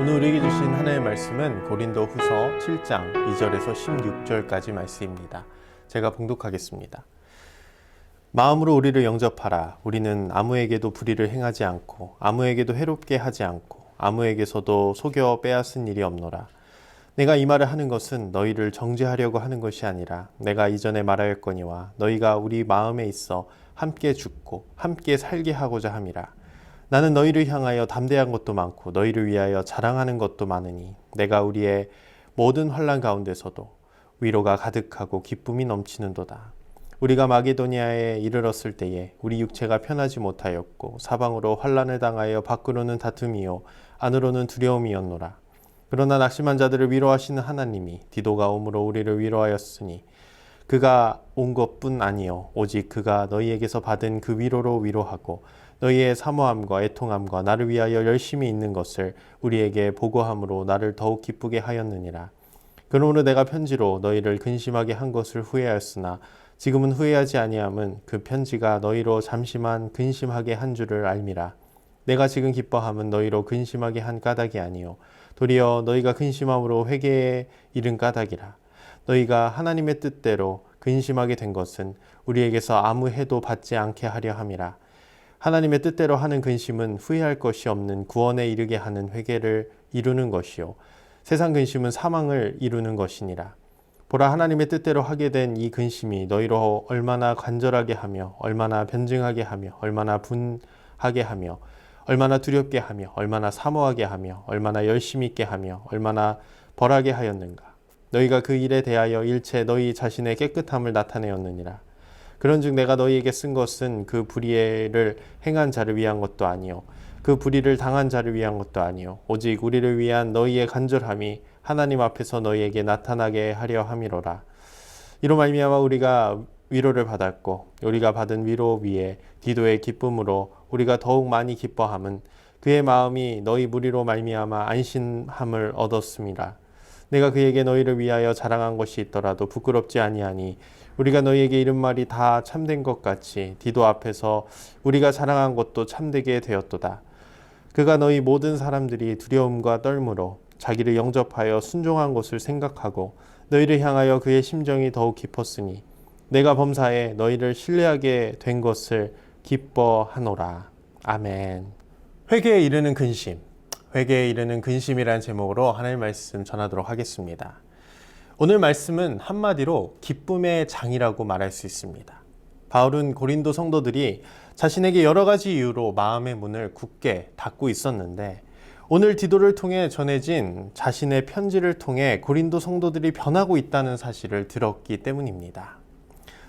오늘 우리에게 주신 하나님의 말씀은 고린도 후서 7장 2절에서 16절까지 말씀입니다. 제가 봉독하겠습니다. 마음으로 우리를 영접하라. 우리는 아무에게도 불의를 행하지 않고 아무에게도 해롭게 하지 않고 아무에게서도 속여 빼앗은 일이 없노라. 내가 이 말을 하는 것은 너희를 정죄하려고 하는 것이 아니라 내가 이전에 말하였거니와 너희가 우리 마음에 있어 함께 죽고 함께 살게 하고자 함이라. 나는 너희를 향하여 담대한 것도 많고 너희를 위하여 자랑하는 것도 많으니 내가 우리의 모든 환란 가운데서도 위로가 가득하고 기쁨이 넘치는도다. 우리가 마게도니아에 이르렀을 때에 우리 육체가 편하지 못하였고 사방으로 환란을 당하여 밖으로는 다툼이요 안으로는 두려움이었노라. 그러나 낙심한 자들을 위로하시는 하나님이 디도가 오므로 우리를 위로하였으니 그가 온 것뿐 아니요 오직 그가 너희에게서 받은 그 위로로 위로하고 너희의 사모함과 애통함과 나를 위하여 열심히 있는 것을 우리에게 보고함으로 나를 더욱 기쁘게 하였느니라. 그러므로 내가 편지로 너희를 근심하게 한 것을 후회하였으나 지금은 후회하지 아니함은 그 편지가 너희로 잠시만 근심하게 한 줄을 알미라. 내가 지금 기뻐함은 너희로 근심하게 한 까닭이 아니요 도리어 너희가 근심함으로 회개에 이른 까닭이라. 너희가 하나님의 뜻대로 근심하게 된 것은 우리에게서 아무 해도 받지 않게 하려 함이라. 하나님의 뜻대로 하는 근심은 후회할 것이 없는 구원에 이르게 하는 회개를 이루는 것이요 세상 근심은 사망을 이루는 것이니라. 보라 하나님의 뜻대로 하게 된 이 근심이 너희로 얼마나 간절하게 하며 얼마나 변증하게 하며 얼마나 분하게 하며 얼마나 두렵게 하며 얼마나 사모하게 하며 얼마나 열심히 있게 하며 얼마나 벌하게 하였는가 너희가 그 일에 대하여 일체 너희 자신의 깨끗함을 나타내었느니라. 그런즉 내가 너희에게 쓴 것은 그 불의를 행한 자를 위한 것도 아니요 그 불의를 당한 자를 위한 것도 아니요. 오직 우리를 위한 너희의 간절함이 하나님 앞에서 너희에게 나타나게 하려 함이로라. 이로 말미암아 우리가 위로를 받았고 우리가 받은 위로 위에 디도의 기쁨으로 우리가 더욱 많이 기뻐함은 그의 마음이 너희 무리로 말미암아 안심함을 얻었음이라 내가 그에게 너희를 위하여 자랑한 것이 있더라도 부끄럽지 아니하니 우리가 너희에게 이른 말이 다 참된 것 같이 디도 앞에서 우리가 자랑한 것도 참되게 되었도다 그가 너희 모든 사람들이 두려움과 떨므로 자기를 영접하여 순종한 것을 생각하고 너희를 향하여 그의 심정이 더욱 깊었으니 내가 범사에 너희를 신뢰하게 된 것을 기뻐하노라. 아멘. 회개에 이르는 근심. 회개에 이르는 근심이라는 제목으로 하나님 말씀 전하도록 하겠습니다. 오늘 말씀은 한마디로 기쁨의 장이라고 말할 수 있습니다. 바울은 고린도 성도들이 자신에게 여러 가지 이유로 마음의 문을 굳게 닫고 있었는데 오늘 디도를 통해 전해진 자신의 편지를 통해 고린도 성도들이 변하고 있다는 사실을 들었기 때문입니다.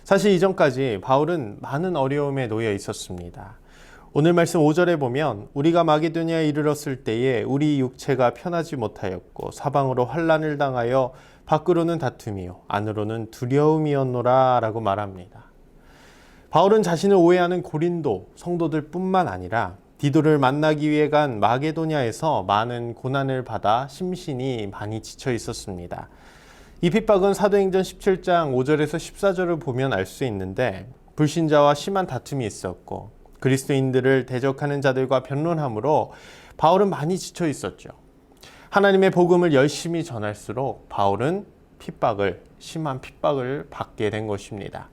사실 이전까지 바울은 많은 어려움에 놓여 있었습니다. 오늘 말씀 5절에 보면 우리가 마게도니아에 이르렀을 때에 우리 육체가 편하지 못하였고 사방으로 환란을 당하여 밖으로는 다툼이요 안으로는 두려움이었노라라고 말합니다. 바울은 자신을 오해하는 고린도 성도들뿐만 아니라 디도를 만나기 위해 간 마게도냐에서 많은 고난을 받아 심신이 많이 지쳐 있었습니다. 이 핍박은 사도행전 17장 5절에서 14절을 보면 알 수 있는데 불신자와 심한 다툼이 있었고 그리스도인들을 대적하는 자들과 변론함으로 바울은 많이 지쳐 있었죠. 하나님의 복음을 열심히 전할수록 바울은 핍박을 심한 핍박을 받게 된 것입니다.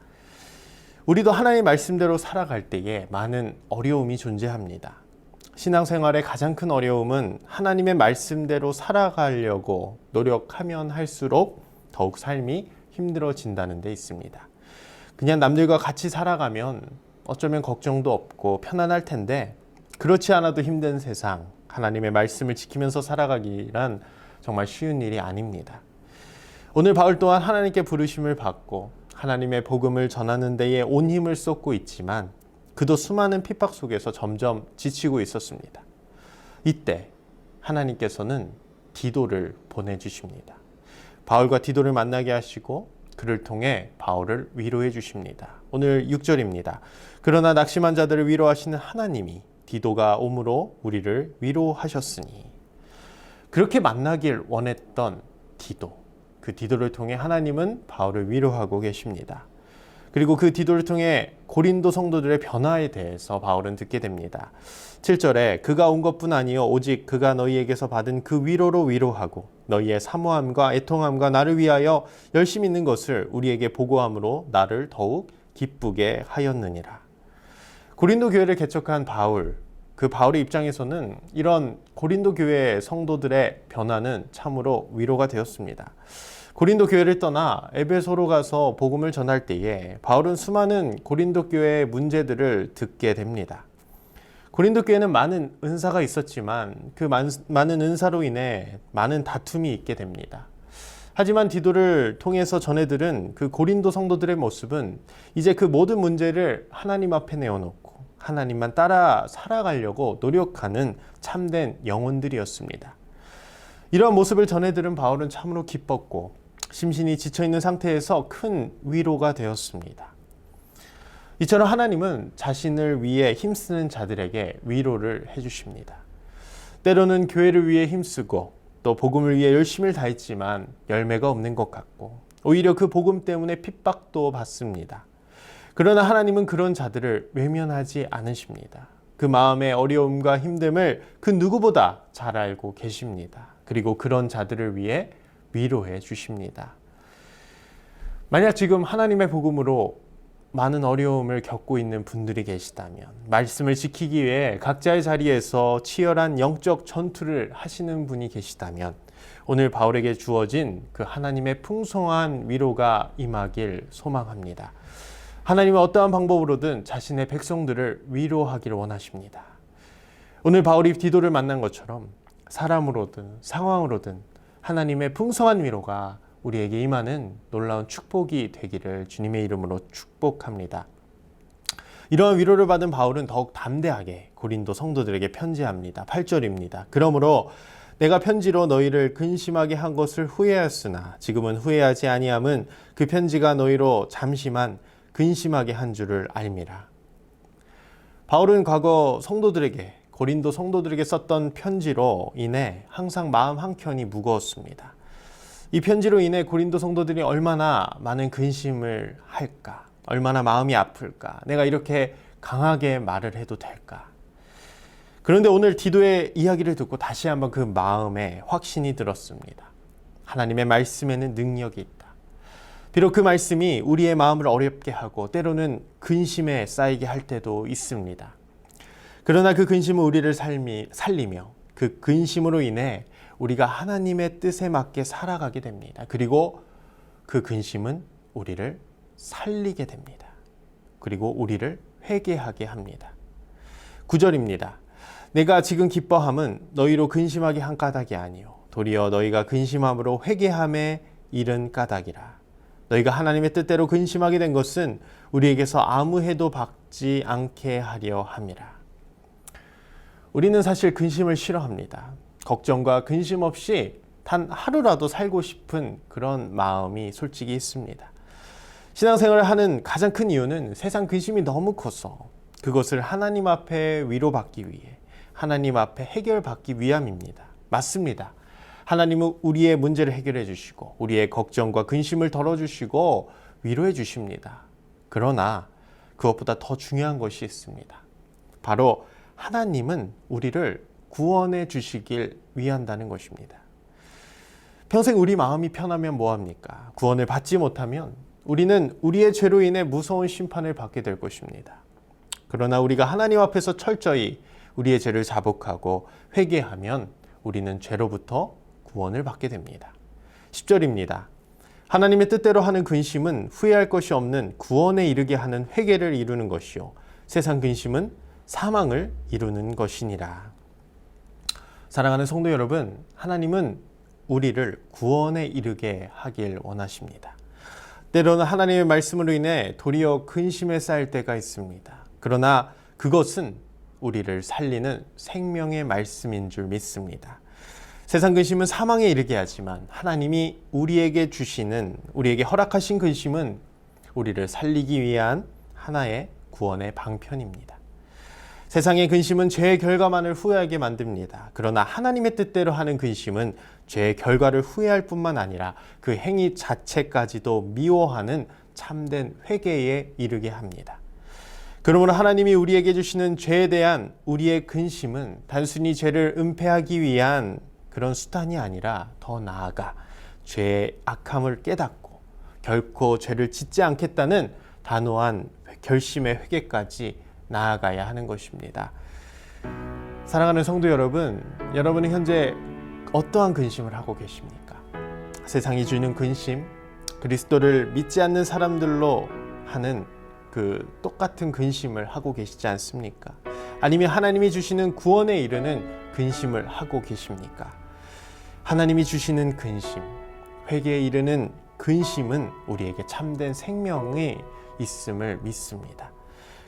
우리도 하나님의 말씀대로 살아갈 때에 많은 어려움이 존재합니다. 신앙생활의 가장 큰 어려움은 하나님의 말씀대로 살아가려고 노력하면 할수록 더욱 삶이 힘들어진다는 데 있습니다. 그냥 남들과 같이 살아가면 어쩌면 걱정도 없고 편안할 텐데 그렇지 않아도 힘든 세상, 하나님의 말씀을 지키면서 살아가기란 정말 쉬운 일이 아닙니다. 오늘 바울 또한 하나님께 부르심을 받고 하나님의 복음을 전하는 데에 온 힘을 쏟고 있지만 그도 수많은 핍박 속에서 점점 지치고 있었습니다. 이때 하나님께서는 디도를 보내주십니다. 바울과 디도를 만나게 하시고 그를 통해 바울을 위로해 주십니다. 오늘 6절입니다. 그러나 낙심한 자들을 위로하시는 하나님이 디도가 옴으로 우리를 위로하셨으니 그렇게 만나길 원했던 디도 그 디도를 통해 하나님은 바울을 위로하고 계십니다. 그리고 그 디도를 통해 고린도 성도들의 변화에 대해서 바울은 듣게 됩니다. 7절에 그가 온 것뿐 아니요 오직 그가 너희에게서 받은 그 위로로 위로하고 너희의 사모함과 애통함과 나를 위하여 열심히 있는 것을 우리에게 보고함으로 나를 더욱 기쁘게 하였느니라. 고린도 교회를 개척한 바울 그 바울의 입장에서는 이런 고린도 교회 성도들의 변화는 참으로 위로가 되었습니다. 고린도 교회를 떠나 에베소로 가서 복음을 전할 때에 바울은 수많은 고린도 교회의 문제들을 듣게 됩니다. 고린도 교회는 많은 은사가 있었지만 그 많, 많은 은사로 인해 많은 다툼이 있게 됩니다. 하지만 디도를 통해서 전해들은 그 고린도 성도들의 모습은 이제 그 모든 문제를 하나님 앞에 내어놓고 하나님만 따라 살아가려고 노력하는 참된 영혼들이었습니다. 이러한 모습을 전해들은 바울은 참으로 기뻤고 심신이 지쳐 있는 상태에서 큰 위로가 되었습니다. 이처럼 하나님은 자신을 위해 힘쓰는 자들에게 위로를 해주십니다. 때로는 교회를 위해 힘쓰고 또 복음을 위해 열심을 다했지만 열매가 없는 것 같고 오히려 그 복음 때문에 핍박도 받습니다. 그러나 하나님은 그런 자들을 외면하지 않으십니다. 그 마음의 어려움과 힘듦을 그 누구보다 잘 알고 계십니다. 그리고 그런 자들을 위해 위로해 주십니다. 만약 지금 하나님의 복음으로 많은 어려움을 겪고 있는 분들이 계시다면 말씀을 지키기 위해 각자의 자리에서 치열한 영적 전투를 하시는 분이 계시다면 오늘 바울에게 주어진 그 하나님의 풍성한 위로가 임하길 소망합니다. 하나님은 어떠한 방법으로든 자신의 백성들을 위로하기를 원하십니다. 오늘 바울이 디도를 만난 것처럼 사람으로든 상황으로든 하나님의 풍성한 위로가 우리에게 임하는 놀라운 축복이 되기를 주님의 이름으로 축복합니다. 이러한 위로를 받은 바울은 더욱 담대하게 고린도 성도들에게 편지합니다. 8절입니다. 그러므로 내가 편지로 너희를 근심하게 한 것을 후회하였으나 지금은 후회하지 아니함은 그 편지가 너희로 잠시만 근심하게 한 줄을 알미라. 바울은 과거 성도들에게 고린도 성도들에게 썼던 편지로 인해 항상 마음 한켠이 무거웠습니다. 이 편지로 인해 고린도 성도들이 얼마나 많은 근심을 할까? 얼마나 마음이 아플까? 내가 이렇게 강하게 말을 해도 될까? 그런데 오늘 디도의 이야기를 듣고 다시 한번 그 마음에 확신이 들었습니다. 하나님의 말씀에는 능력이 있다. 비록 그 말씀이 우리의 마음을 어렵게 하고 때로는 근심에 쌓이게 할 때도 있습니다. 그러나 그 근심은 우리를 삶이, 살리며 그 근심으로 인해 우리가 하나님의 뜻에 맞게 살아가게 됩니다. 그리고 그 근심은 우리를 살리게 됩니다. 그리고 우리를 회개하게 합니다. 9절입니다. 내가 지금 기뻐함은 너희로 근심하게 한 까닭이 아니요 도리어 너희가 근심함으로 회개함에 이른 까닭이라. 너희가 하나님의 뜻대로 근심하게 된 것은 우리에게서 아무 해도 받지 않게 하려 함이라. 우리는 사실 근심을 싫어합니다. 걱정과 근심 없이 단 하루라도 살고 싶은 그런 마음이 솔직히 있습니다. 신앙생활을 하는 가장 큰 이유는 세상 근심이 너무 커서 그것을 하나님 앞에 위로받기 위해 하나님 앞에 해결받기 위함입니다. 맞습니다. 하나님은 우리의 문제를 해결해 주시고 우리의 걱정과 근심을 덜어 주시고 위로해 주십니다. 그러나 그것보다 더 중요한 것이 있습니다. 바로 하나님은 우리를 구원해 주시길 위한다는 것입니다. 평생 우리 마음이 편하면 뭐합니까? 구원을 받지 못하면 우리는 우리의 죄로 인해 무서운 심판을 받게 될 것입니다. 그러나 우리가 하나님 앞에서 철저히 우리의 죄를 자복하고 회개하면 우리는 죄로부터 구원을 받게 됩니다. 10절입니다. 하나님의 뜻대로 하는 근심은 후회할 것이 없는 구원에 이르게 하는 회개를 이루는 것이요. 세상 근심은 사망을 이루는 것이니라. 사랑하는 성도 여러분, 하나님은 우리를 구원에 이르게 하길 원하십니다. 때로는 하나님의 말씀으로 인해 도리어 근심에 쌓일 때가 있습니다. 그러나 그것은 우리를 살리는 생명의 말씀인 줄 믿습니다. 세상 근심은 사망에 이르게 하지만 하나님이 우리에게 주시는 우리에게 허락하신 근심은 우리를 살리기 위한 하나의 구원의 방편입니다. 세상의 근심은 죄의 결과만을 후회하게 만듭니다. 그러나 하나님의 뜻대로 하는 근심은 죄의 결과를 후회할 뿐만 아니라 그 행위 자체까지도 미워하는 참된 회개에 이르게 합니다. 그러므로 하나님이 우리에게 주시는 죄에 대한 우리의 근심은 단순히 죄를 은폐하기 위한 그런 수단이 아니라 더 나아가 죄의 악함을 깨닫고 결코 죄를 짓지 않겠다는 단호한 결심의 회개까지 나아가야 하는 것입니다. 사랑하는 성도 여러분, 여러분은 현재 어떠한 근심을 하고 계십니까? 세상이 주는 근심, 그리스도를 믿지 않는 사람들로 하는 그 똑같은 근심을 하고 계시지 않습니까? 아니면 하나님이 주시는 구원에 이르는 근심을 하고 계십니까? 하나님이 주시는 근심, 회개에 이르는 근심은 우리에게 참된 생명이 있음을 믿습니다.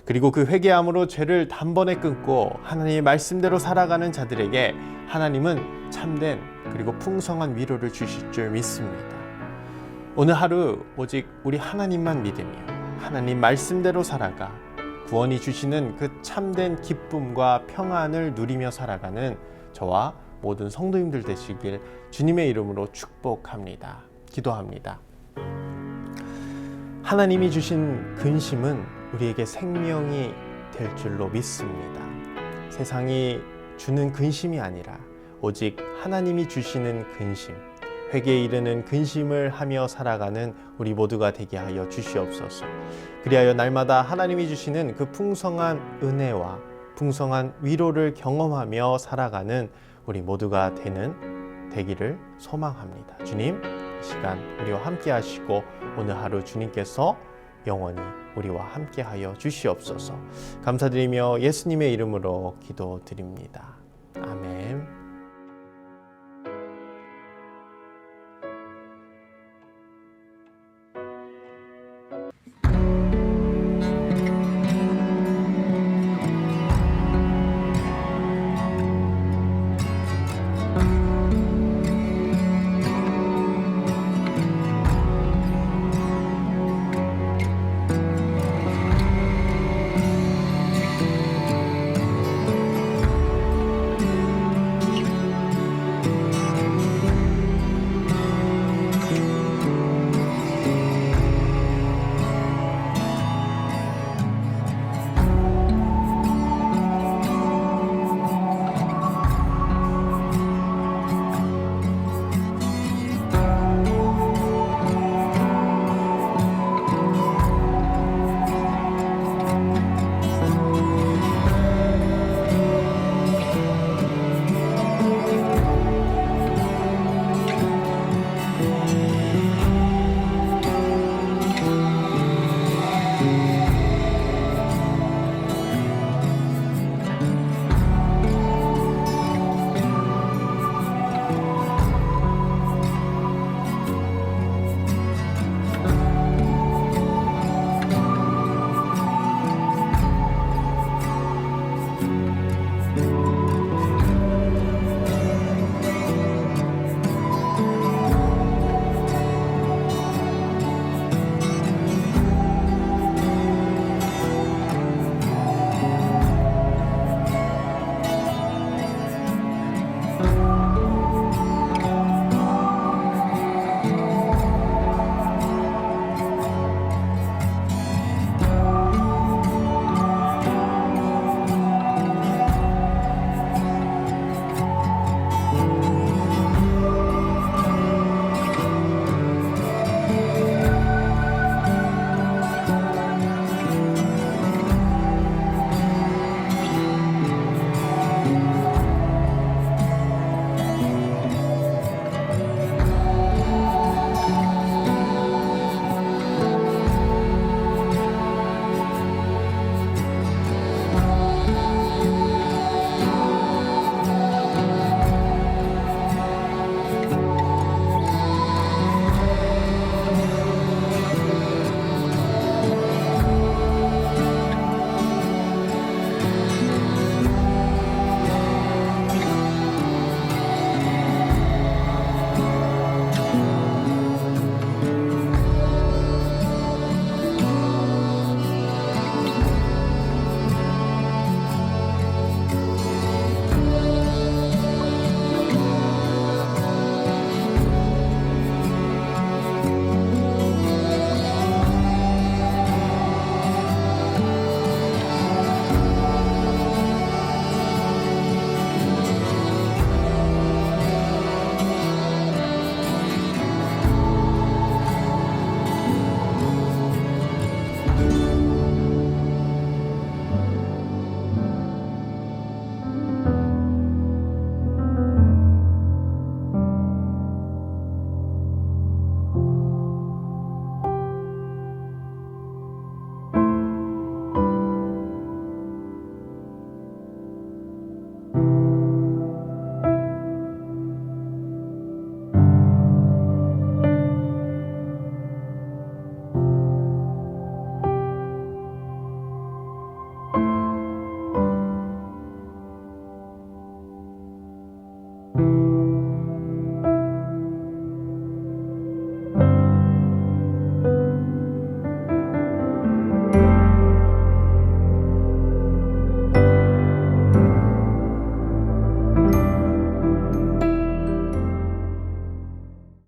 그리고 그 회개함으로 죄를 단번에 끊고 하나님의 말씀대로 살아가는 자들에게 하나님은 참된 그리고 풍성한 위로를 주실 줄 믿습니다. 오늘 하루 오직 우리 하나님만 믿으며 하나님 말씀대로 살아가 구원이 주시는 그 참된 기쁨과 평안을 누리며 살아가는 저와 모든 성도님들 되시길 주님의 이름으로 축복합니다. 기도합니다. 하나님이 주신 근심은 우리에게 생명이 될 줄로 믿습니다. 세상이 주는 근심이 아니라 오직 하나님이 주시는 근심, 회개에 이르는 근심을 하며 살아가는 우리 모두가 되게 하여 주시옵소서. 그리하여 날마다 하나님이 주시는 그 풍성한 은혜와 풍성한 위로를 경험하며 살아가는 우리 모두가 되는 되기를 소망합니다. 주님, 이 시간 우리와 함께 하시고 오늘 하루 주님께서 영원히 우리와 함께 하여 주시옵소서. 감사드리며 예수님의 이름으로 기도드립니다. 아멘.